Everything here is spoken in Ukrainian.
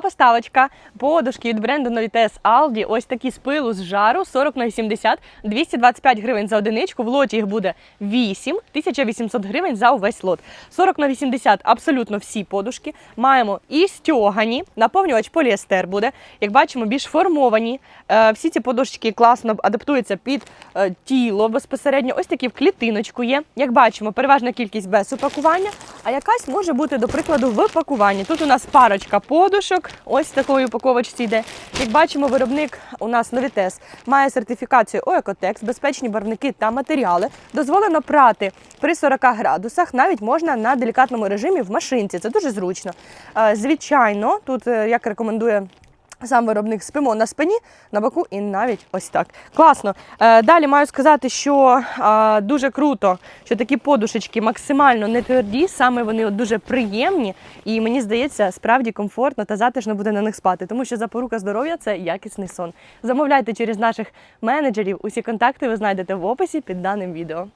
Поставочка подушки від бренду Novites Aldi. Ось такі з пилу з жару 40 на 80, 225 гривень за одиничку. В лоті їх буде 8, 1800 гривень за увесь лот. 40 на 80 абсолютно всі подушки. Маємо і стьогані, наповнювач поліестер буде. Як бачимо, більш формовані. Е, Всі ці подушки класно адаптуються під е, тіло безпосередньо. Ось такі в клітиночку є. Як бачимо, переважна кількість без упакування, а якась може бути, до прикладу, в пакуванні. Тут у нас парочка подушок, ось в такої упаковочці йде. Як бачимо, виробник у нас Новітес має сертифікацію Оекотекс, безпечні барвники та матеріали. Дозволено прати при 40 градусах, навіть можна на делікатному режимі в машинці. Це дуже зручно. Е, Звичайно, тут, е, як рекомендує Сам виробник спимо на спині, на боку і навіть ось так. Класно. Е, далі маю сказати, що е, дуже круто, що такі подушечки максимально не тверді, саме вони от дуже приємні, і мені здається, справді комфортно та затишно буде на них спати, тому що запорука здоров'я це якісний сон. Замовляйте через наших менеджерів. Усі контакти ви знайдете в описі під даним відео.